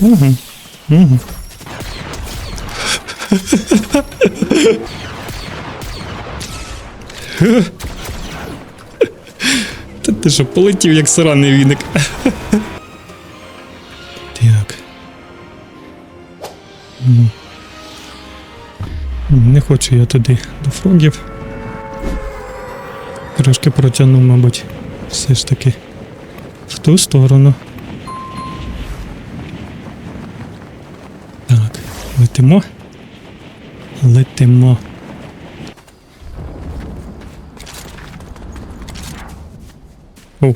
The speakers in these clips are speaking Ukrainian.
Угу. Та ти що, полетів як сраний віник. Так. Не хочу я туди до фрогів. Трошки протягну, мабуть, все ж таки в ту сторону. Так, летимо. Летимо. О.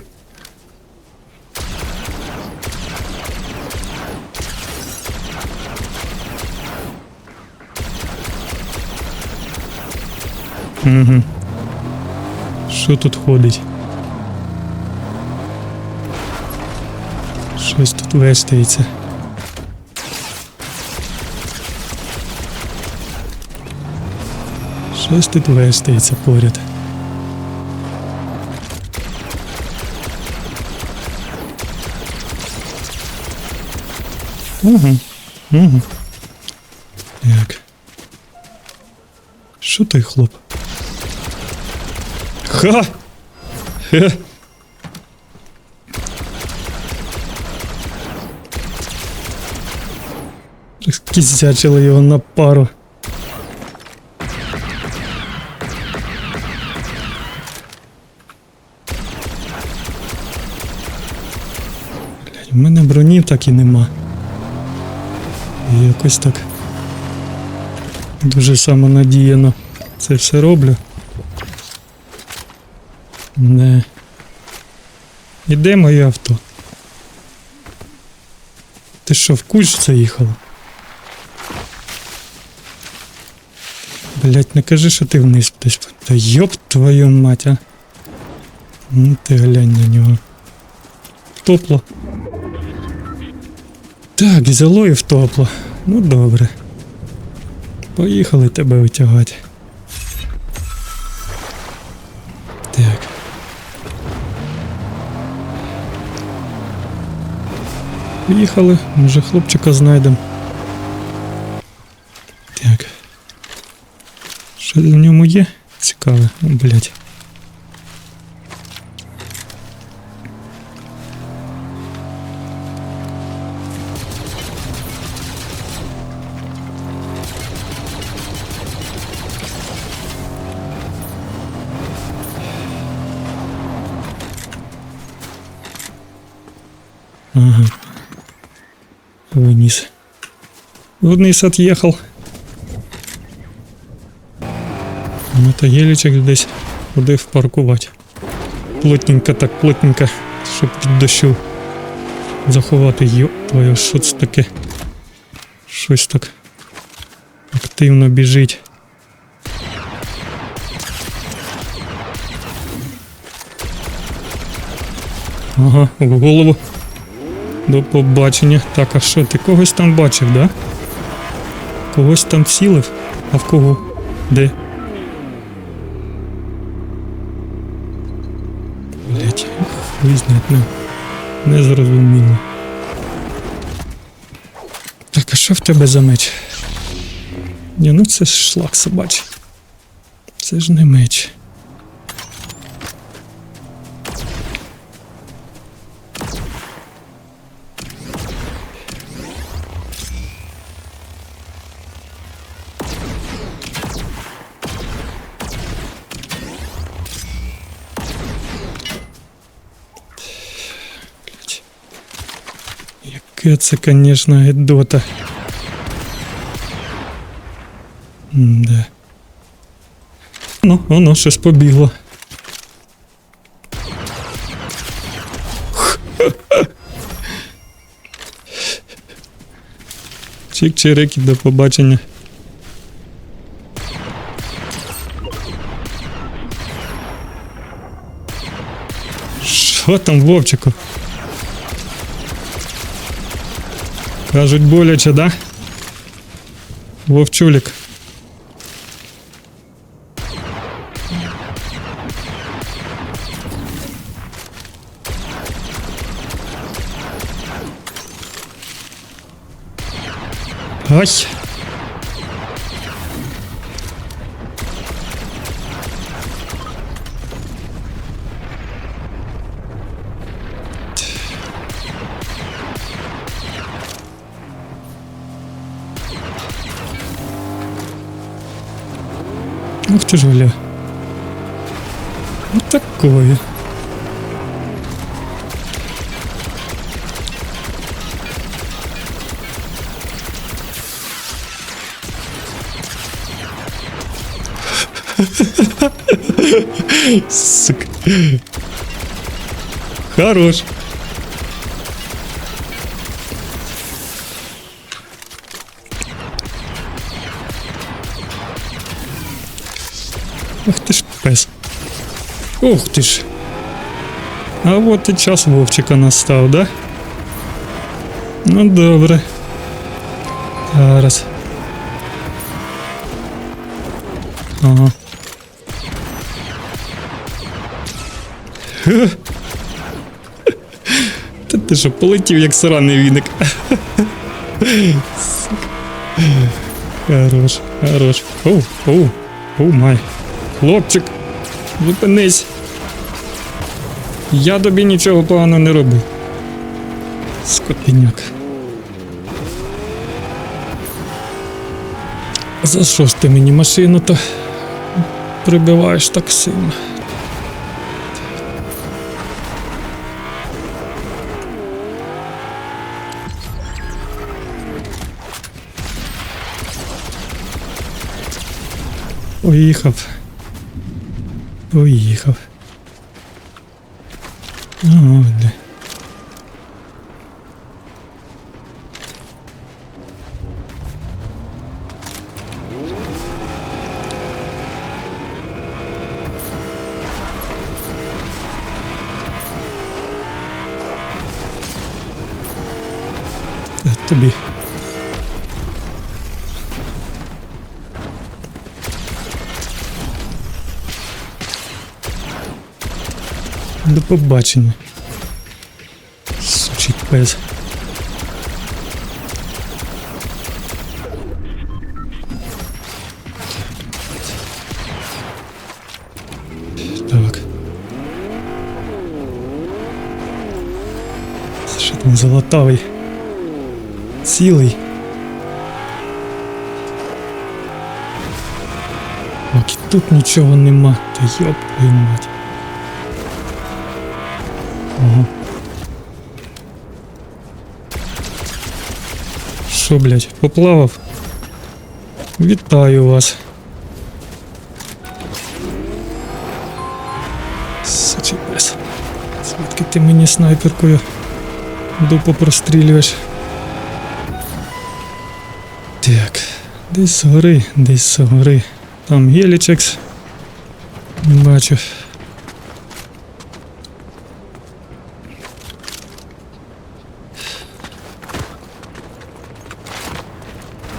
Угу. Що тут ходить? Щось тут вестається. Щось тут вестається поряд. Угу. Угу. Так. Що той хлоп? Ха! Хе. Кізячили його на пару. Броні так і нема. І якось так дуже самонадіяно це все роблю. Не. І де моє авто? Ти що, в куч заїхала? Блять, не кажи, що ти вниз десь. Та йоп твою мать, а. Ну ти глянь на нього. Топло. Так, взяло і втопло. Ну добре. Поїхали тебе витягати. Так. Поїхали, може хлопчика знайдемо. Так. Що в ньому є? Цікаве, О, Вниз отъехал. Ну то гелічок десь куди впаркувати. Плотненько так, плотненько, щоб від дощу заховати. Йо, твоє, що це таке? Щось так активно біжить. Ага, в голову. До побачення. Так, а що, ти когось там бачив, да? Когось там цілив? А в кого? Де? Блять, хуй знать, не, не зрозуміло. Так, а що в тебе за меч? Ні, ну це ж шлак собачий. Це ж не меч. Це, конечно, гедота. Да. Ну, воно щось побігло. Чик-чирики, до побачення. Що там, Вовчику? Кажуть, боляче, да? Вовчулік. Ай! Ж. Вот такое. Сука. Хорош. Ах ти ж пес. Ух ти ж. А от і час Вовчика настав, да? Ну добре. Зараз. Ага. Та ти що, полетів як сраний віник. Хорош, хорош. Оу, оу, оу май. Хлопчик, зупинись. Я тобі нічого поганого не робив. Скотиняк. За що ж ти мені машину то прибиваєш так сильно? Поїхав. Поїхав. О, де. Тобі. До побачення. Сучий пес. Так. Що там золотавий? Цілий. І тут нічого нема. Та йоп твою мать. Ага. Що, блядь, поплавав? Вітаю вас. Сучий. Звідки ти мені снайперкою дупу прострілюєш? Так, десь згори, десь згори. Там гелічекс. Не Бачу.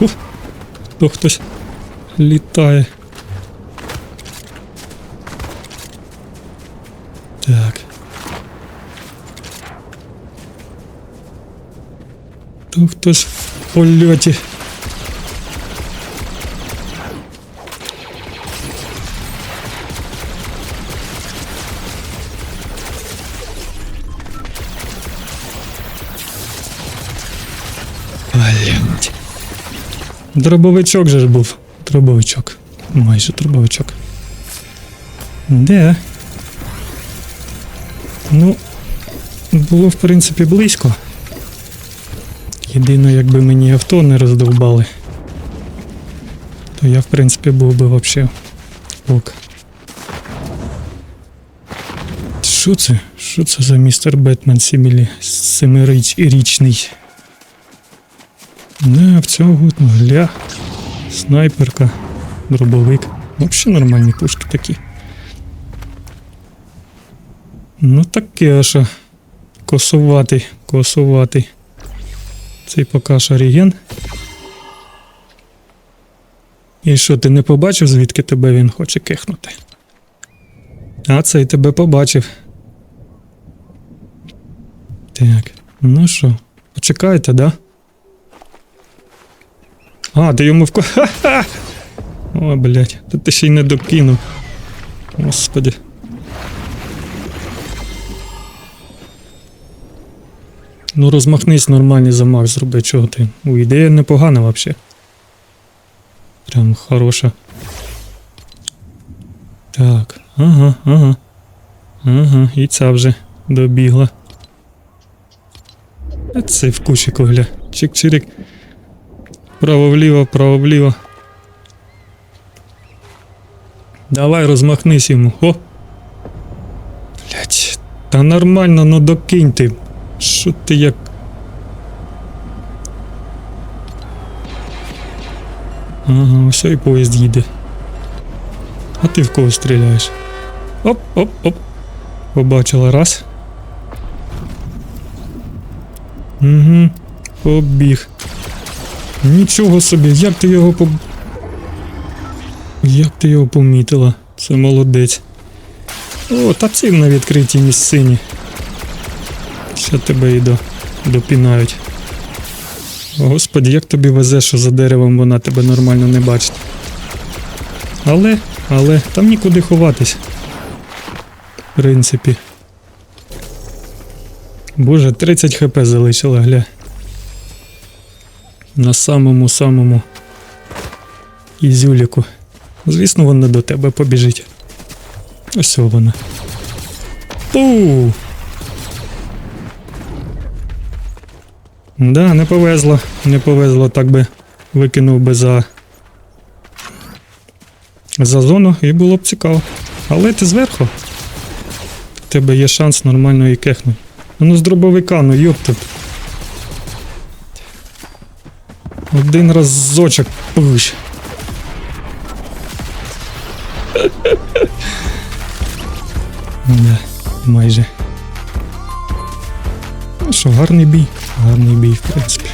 Ух, то хтось літає. Так. То хтось в польоті. Блять. Дробовичок же ж був. Дробовичок. Майже дробовичок. Де? Ну, було в принципі близько. Єдине, якби мені авто не роздовбали, то я в принципі був би вообще ок. Що це? Що це за містер Бетмен Сімілі семирічний? Не, в цього ну, гля. Снайперка, дробовик. Вообще нормальні пушки такі. Ну таке що. Косуватий, косуватий. Цей поки що реген. І що, ти не побачив, звідки тебе він хоче кихнути? А цей тебе побачив. Так, ну що, почекайте, да? А, ти йому вко. Ха-ха! О, блядь, та ти ще й не докинув. Господи. Ну розмахнись нормальний замах зроби, чого ти. У ідея непогана вообще. Прям хороша. Так, ага, ага. Ага, і ця вже добігла. А це в кущику, гля. Чик-чирик. Право-вліво, право-вліво. Давай розмахнись йому. О! Блять, та нормально, ну докинь ти. Що ти як. Ага, ось і поїзд їде. А ти в кого стріляєш? Оп, оп, оп. Побачила раз. Угу. Побіг. Нічого собі, як ти його поб... Як ти його помітила? Це молодець. О, та цим на відкритій місцині. Ще тебе і до... допінають. Господи, як тобі везе, що за деревом вона тебе нормально не бачить. Але, але, там нікуди ховатись. В принципі. Боже, 30 хп залишила, гля. На самому самому ізюліку. Звісно, вона до тебе побіжить. Ось вона. Пу! Да, не повезло, не повезло, так би викинув би за. За зону і було б цікаво. Але ти зверху. В тебе є шанс нормально її кехнути. Ну з дробовика, ну йоптут. Один разочок пуш. Да, майже. Ну що, гарний бій. Гарний бій, в принципі.